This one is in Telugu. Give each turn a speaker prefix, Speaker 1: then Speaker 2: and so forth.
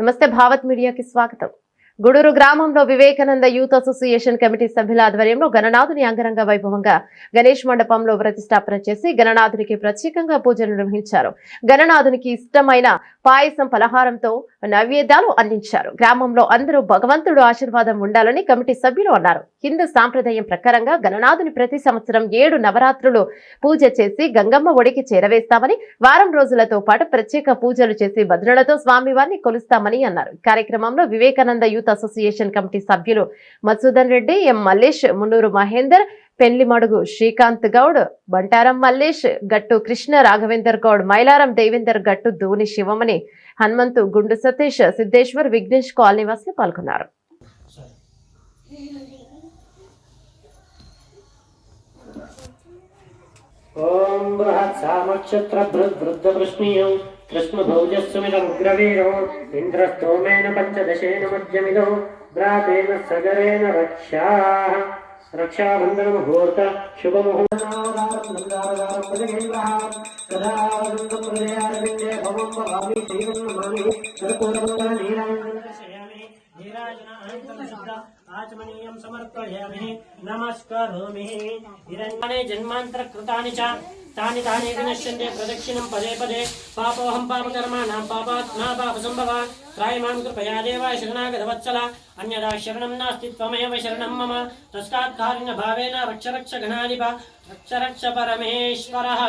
Speaker 1: నమస్తే భారత్ మీడియాకి స్వాగతం గుడూరు గ్రామంలో వివేకానంద యూత్ అసోసియేషన్ కమిటీ సభ్యుల ఆధ్వర్యంలో గణనాథుని అంగరంగ వైభవంగా గణేష్ మండపంలో ప్రతిష్టాపన చేసి గణనాథునికి ప్రత్యేకంగా పూజలు నిర్వహించారు. గణనాథునికి ఇష్టమైన పాయసం పలహారంతో నైవేద్యాలు అందించారు. గ్రామంలో అందరూ భగవంతుడు ఆశీర్వాదం ఉండాలని కమిటీ సభ్యులు అన్నారు. హిందూ సాంప్రదాయం ప్రకారంగా గణనాథుని ప్రతి సంవత్సరం ఏడు నవరాత్రులు పూజ చేసి గంగమ్మ ఒడికి చేరవేస్తామని వారం రోజులతో పాటు ప్రత్యేక పూజలు చేసి భద్రులతో స్వామివారిని కొలుస్తామని అన్నారు. కార్యక్రమంలో వివేకానంద యూత్ అసోసియేషన్ కమిటీ సభ్యులు మధుసూదన్ రెడ్డి ఎం మల్లేష్ మున్నూరు మహేందర్ పెండ్లిమడుగు శ్రీకాంత్ గౌడ్ బంటారం మల్లేష్ గట్టు కృష్ణ రాఘవేందర్ గౌడ్ మైలారం దేవేందర్ గట్టు ధోని శివమణి హనుమంతు గుండు సతీష్ సిద్ధేశ్వర్ విఘ్నేష్ కాలనీ వాసులు పాల్గొన్నారు
Speaker 2: కృష్ణభౌజస్సుమిదం ఉగ్రవీరో ఇంద్రస్తోమేన పంచదశేన మధ్యమిదో భ్రాతేన సగరేణ రక్షా రక్షాబంధన ముహూర్త శుభముహూర్త నమస్కరోమి జన్మాంతరకృతాని చ तानि तानि विनश्यन्ते प्रदक्षिणं पदे पदे पापोऽहं पापकर्माणां पापात्मा पापसम्भवा। कृपया देवाय शरणागतवत्सल। अन्यदा शरणं नास्ति त्वमेव शरणं मम। तस्मात् कारुण्यभावेन रक्ष रक्ष रक्ष रक्ष परमेश्वरः।